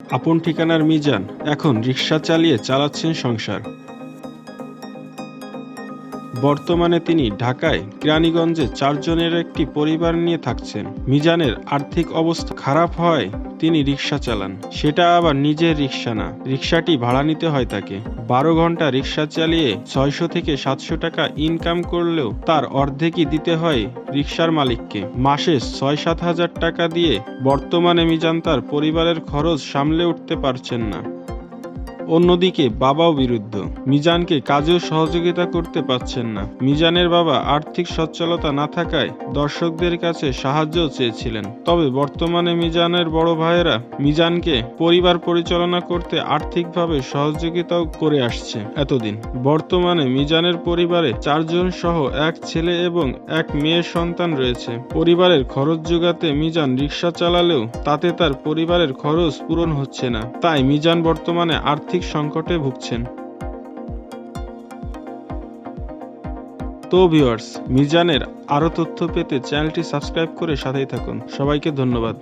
আপন ঠিকানার মিজান এখন রিকশা চালিয়ে চালাচ্ছেন সংসার। বর্তমানে তিনি ঢাকায় কেরানীগঞ্জে চারজনের একটি পরিবার নিয়ে থাকছেন। মিজানের আর্থিক অবস্থা খারাপ হয় তিনি রিক্সা চালান। সেটা আবার নিজের রিক্সা না। রিক্সাটি ভাড়া নিতে হয় তাকে। বারো ঘণ্টা রিক্সা চালিয়ে ছয়শো থেকে সাতশো টাকা ইনকাম করলেও তার অর্ধেকই দিতে হয় রিক্সার মালিককে। মাসে ছয় সাত হাজার টাকা দিয়ে বর্তমানে মিজান তার পরিবারের খরচ সামলে উঠতে পারছেন না। অন্যদিকে বাবাও বিরুদ্ধ। মিজানকে কাজেও সহযোগিতা করতে পারছেন না। মিজানের বাবা আর্থিক সচ্ছলতা না থাকায় দর্শকদের কাছে সাহায্য চেয়েছিলেন। তবে বর্তমানে মিজানের বড় ভাইয়েরা মিজানকে পরিবার পরিচালনা করতে আর্থিকভাবে সহযোগিতাও করে আসছে এতদিন। বর্তমানে মিজানের পরিবারে চারজন সহ এক ছেলে এবং এক মেয়ের সন্তান রয়েছে। পরিবারের খরচ যোগাতে মিজান রিক্সা চালালেও তাতে তার পরিবারের খরচ পূরণ হচ্ছে না। তাই মিজান বর্তমানে আর্থিক সংকটে ভুগছেন। তো ভিউয়ার্স, মিজানের আরও তথ্য পেতে চ্যানেলটি সাবস্ক্রাইব করে সাথেই থাকুন। সবাইকে ধন্যবাদ।